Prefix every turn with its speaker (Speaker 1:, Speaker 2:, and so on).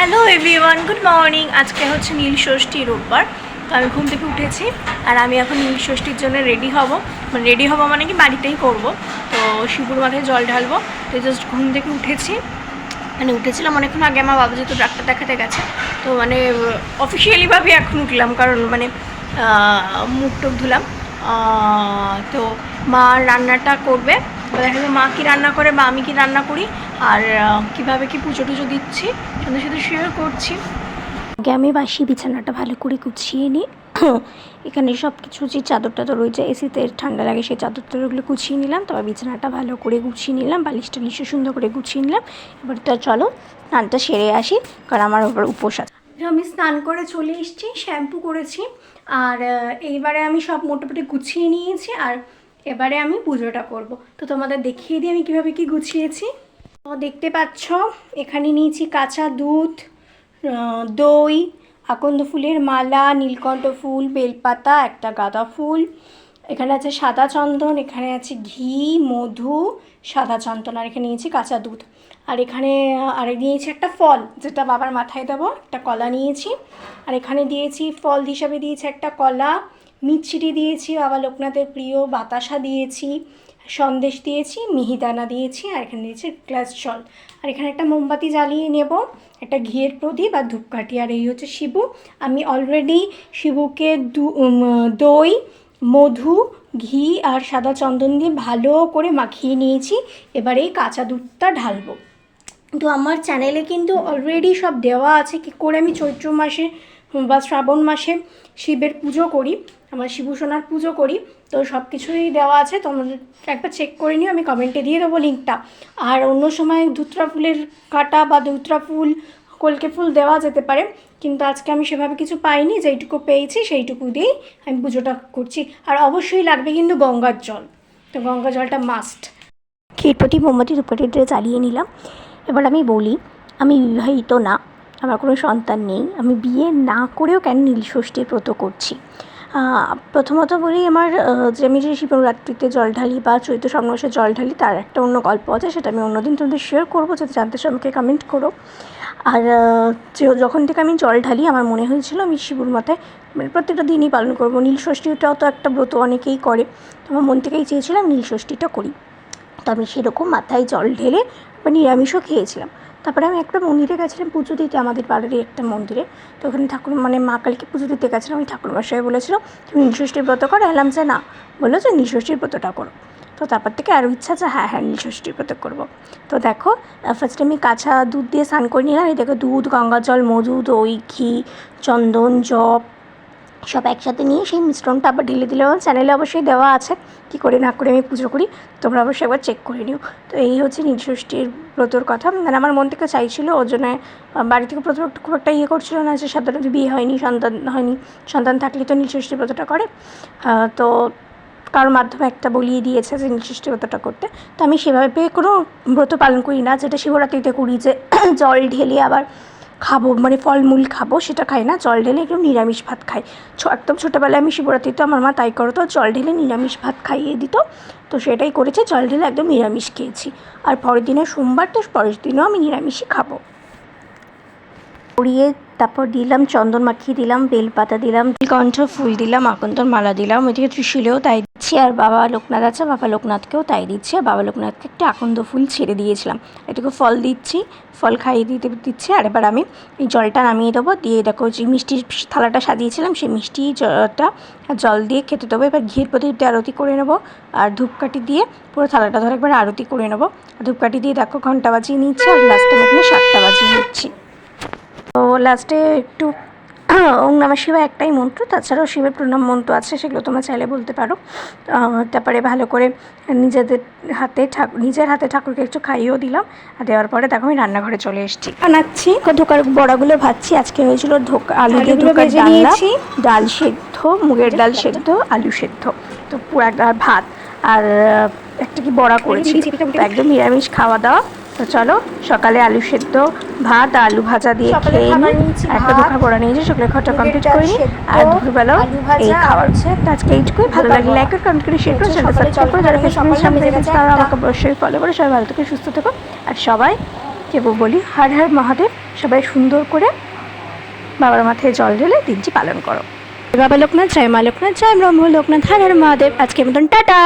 Speaker 1: Hello everyone good morning আজকে হচ্ছে নীল ষষ্ঠী রোববার। তো আমি ঘুম থেকে উঠেছি আর আমি এখন নীল ষষ্ঠীর জন্য রেডি হব। মানে রেডি হব মানে কি বাড়িতেই করব। তো শিবুর মাথায় জল ঢালবো। তো জাস্ট ঘুম থেকে উঠেছি। মানে উঠেছিলাম অনেকক্ষণ আগে। আমার বাবা যেহেতু ডাক্তার দেখাতে গেছে, তো মানে অফিসিয়ালিভাবে এখন উঠলাম। কারণ মানে মুখ টুক ধুলাম। তো মা রান্নাটা করবে। এবার দেখা যাবে মা কী রান্না করে বা আমি কি রান্না করি। আর কীভাবে কি পুজো টুজো দিচ্ছি সন্ধ্যে সাথে শেয়ার করছি। আগে আমি বাসি বিছানাটা ভালো করে গুছিয়ে নিই। এখানে সব কিছু যে চাদর টাদর রয়েছে এসিতে ঠান্ডা লাগে সেই চাদর টাদরগুলো গুছিয়ে নিলাম। তারপর বিছানাটা ভালো করে গুছিয়ে নিলাম বালিশ টালিশও সুন্দর করে গুছিয়ে নিলাম। এবার তো চলো, স্নানটা সেরে আসি, কারণ আমার ওপর উপোস আছে। আমি স্নান করে চলে এসেছি, শ্যাম্পু করেছি। আর এইবারে আমি সব মোটামুটি গুছিয়ে নিয়েছি। আর এবারে আমি পুজোটা করব। তো তোমাদের দেখিয়ে দিই আমি কীভাবে কি গুছিয়েছি। তো দেখতে পাচ্ছ, এখানে নিয়েছি কাঁচা দুধ দই, আকন্দ ফুলের মালা, নীলকণ্ঠ ফুল, বেলপাতা, একটা গাঁদা ফুল। এখানে আছে সাদা চন্দন, এখানে আছে ঘি, মধু, সাদা চন্দন, আর এখানে নিয়েছি কাঁচা দুধ। আর এখানে আর নিয়েছি একটা ফল, যেটা বাবার মাথায় দেবো, একটা কলা নিয়েছি। আর এখানে দিয়েছি, ফল হিসাবে দিয়েছি একটা কলা মিচ্ছিরি দিয়েছি, বাবা লোকনাথের প্রিয় বাতাসা দিয়েছি, সন্দেশ দিয়েছি, মিহিদানা দিয়েছি, আর এখানে দিয়েছি গ্লাস জল। আর এখানে একটা মোমবাতি জ্বালিয়ে নেব, একটা ঘিয়ের প্রদীপ আর ধূপকাঠি। আর এই হচ্ছে শিবু। আমি অলরেডি শিবুকে দই, মধু, ঘি আর সাদা চন্দন দিয়ে ভালো করে মাখিয়ে নিয়েছি। এবার এই কাঁচা দুধটা ঢালবো। তো আমার চ্যানেলে কিন্তু অলরেডি সব দেওয়া আছে। কি করে আমি চৈত্র মাসে বা শ্রাবণ মাসে শিবের পুজো করি, আমার শিবুসোনার পুজো করি, তো সব কিছুই দেওয়া আছে তোমরা একবার চেক করে নিও, আমি কমেন্টে দিয়ে দেবো লিঙ্কটা আর অন্য সময় ধুতরা ফুলের কাটা বা ধুতরা ফুল, কলকে ফুল দেওয়া যেতে পারে, কিন্তু আজকে আমি সেভাবে কিছু পাইনি, যেইটুকু পেয়েছি সেইটুকু দিয়েই আমি পুজোটা করছি। আর অবশ্যই লাগবে কিন্তু গঙ্গার জল, তো গঙ্গা জলটা মাস্ট ক্ষীরপতি মোমবাতি দিয়ে জ্বালিয়ে নিলাম। এবার আমি বলি, আমি বিবাহিত না। আমার কোনো সন্তান নেই। আমি বিয়ে না করেও কেন নীলষষ্ঠীর ব্রত করছি? প্রথমত বলি আমার যে আমি যে শিবরাত্রিতে জল ঢালি বা চৈত্র সমাসে জল ঢালি, তার একটা অন্য গল্প আছে, সেটা আমি অন্যদিন তোমাদের শেয়ার করব, যদি জানতে চাও আমাকে কমেন্ট করো। আর যখন থেকে আমি জল ঢালি, আমার মনে হয়েছিল আমি শিবুর মাথায় মানে প্রত্যেকটা দিনই পালন করব। নীলষষ্ঠীটাও তো একটা ব্রত অনেকেই করে। আমার মন থেকেই চেয়েছিলাম নীলষষ্ঠীটা করি। তো আমি সেরকম মাথায় জল ঢেলে, বা নিরামিষও খেয়েছিলাম। তারপরে আমি একটা মন্দিরে গেছিলাম, পুজো দিতে আমাদের বাড়িরই একটা মন্দিরে। তো ওখানে ঠাকুর মানে মা কালীকে পুজো দিতে গেছিলাম। ওই ঠাকুর মশাই বলেছিল, তুমি নীলষষ্ঠীর ব্রত করো? এলাম যে না, বলল যে নীলষষ্ঠীর ব্রতটা করো। তো তারপর থেকে আরও ইচ্ছা আছে হ্যাঁ হ্যাঁ নীলষষ্ঠীর ব্রত করব। তো দেখো ফার্স্টে আমি কাঁচা দুধ দিয়ে স্নান করে নিলাম। এই দেখো দুধ গঙ্গা জল মধু, দই, ঘি, চন্দন জব সব একসাথে নিয়ে সেই মিশ্রণটা আবার ঢেলে দিলে আমার চ্যানেলে অবশ্যই দেওয়া আছে। কী করে না করে আমি পুজো করি, তোমরা অবশ্যই একবার চেক করে নিও। তো এই হচ্ছে নীলষষ্ঠীর ব্রতর কথা। মানে আমার মন থেকে চাইছিল, ওর জন্য বাড়ি থেকে প্রথমে খুব একটা ইয়ে করছিল না যে সাধারণত বিয়ে হয়নি, সন্তান হয়নি, সন্তান থাকলে তো নীলষষ্ঠীর ব্রতটা করে। তো কারোর মাধ্যমে একটা বলিয়ে দিয়েছে যে নীলষষ্ঠী ব্রতটা করতে। তো আমি সেভাবে কোনো ব্রত পালন করি না, যেটা শিবরাত্রিতে করি যে জল ঢেলে আবার খাব মানে ফলমূল খাব, সেটা খাই না, জল ঢেলে একদম নিরামিষ ভাত খাই। একদম ছোটোবেলায় আমি শিবরাত্রিতে আমার মা তাই করতো জল ঢেলে নিরামিষ ভাত খাইয়ে দিত, তো সেটাই করেছে, জল ঢেলে একদম নিরামিষ খেয়েছি। আর পরের দিনে সোমবার, তো পরের দিনও আমি নিরামিষই খাব। পরিয়ে তারপর দিলাম, চন্দন মাখিয়ে দিলাম, বেলপাতা দিলাম কণ্ঠ ফুল দিলাম আকন্তর মালা দিলাম, ওইদিকে ত্রিশূলেও তাই দিচ্ছি আর বাবা লোকনাথ আছে, বাবা লোকনাথকেও তাই দিচ্ছি আর বাবা লোকনাথকে একটা আকন্দ ফুল ছেড়ে দিয়েছিলাম। এটুকু ফল দিচ্ছি, ফল খাইয়ে দিতে দিচ্ছি আর এবার আমি এই জলটা নামিয়ে দেবো। দিয়ে দেখো যে মিষ্টির থালাটা সাজিয়েছিলাম, সেই মিষ্টি জলটা জল দিয়ে খেতে দেবো। এবার ঘিয়ের প্রদীপ দিয়ে আরতি করে নেব আর ধূপকাঠি দিয়ে পুরো থালাটা ধরে একবার আরতি করে নেব। ধূপকাঠি দিয়ে দেখো ঘণ্টা বাজিয়ে নিচ্ছি আর লাস্টে আমি এখানে সাতটা বাজিয়ে নিচ্ছি। তো লাস্টে একটু ওম নমঃ শিবায় একটাই মন্ত্র তাছাড়াও শিবের প্রণাম মন্ত্র আছে সেগুলো তোমরা চাইলে বলতে পারো। তারপরে ভালো করে নিজেদের হাতে ঠাকুর নিজের হাতে ঠাকুরকে একটু খাইয়েও দিলাম আর দেওয়ার পরে দেখো আমি রান্নাঘরে চলে এসেছি। বানাচ্ছি ধোকার বড়াগুলো ভাজছি আজকে হয়েছিল ধোকা আলু দিয়ে ডালনা। ডাল সেদ্ধ মুগের ডাল সেদ্ধ। আলু সেদ্ধ তো পুরো একটা ভাত আর একটা কি বড়া করেছি একদম নিরামিষ খাওয়া দাওয়া। তো চলো সকালে আলু সেদ্ধ ভাত আলু ভাজা দিয়ে খেয়ে নিই। একটা দুখা বড়া নিয়েছি সকালে খাওয়াটা কমপ্লিট করে নিই। আর দুপুরবেলাও এই
Speaker 2: আর
Speaker 1: খাবার আজকে এইটুকুই ভালো লাগলে লাইক করে কমেন্ট করে শেয়ার করে
Speaker 2: সকালে
Speaker 1: সাবস্ক্রাইব করে যারা ফেসবুকের সামনে দেখেছে তারা আমাকে অবশ্যই ফলো করে সবাই ভালো থেকে সুস্থ থেকো। আর সবাই কেবল বলি হর হর মহাদেব সবাই সুন্দর করে বাবার মাথায় জল ঢেলে দিনটি পালন করো। বাবা লোকনাথ জয় মা লোকনাথ জয় ব্রহ্ম লোকনাথ হর হর মহাদেব। আজকে মতন টাটা।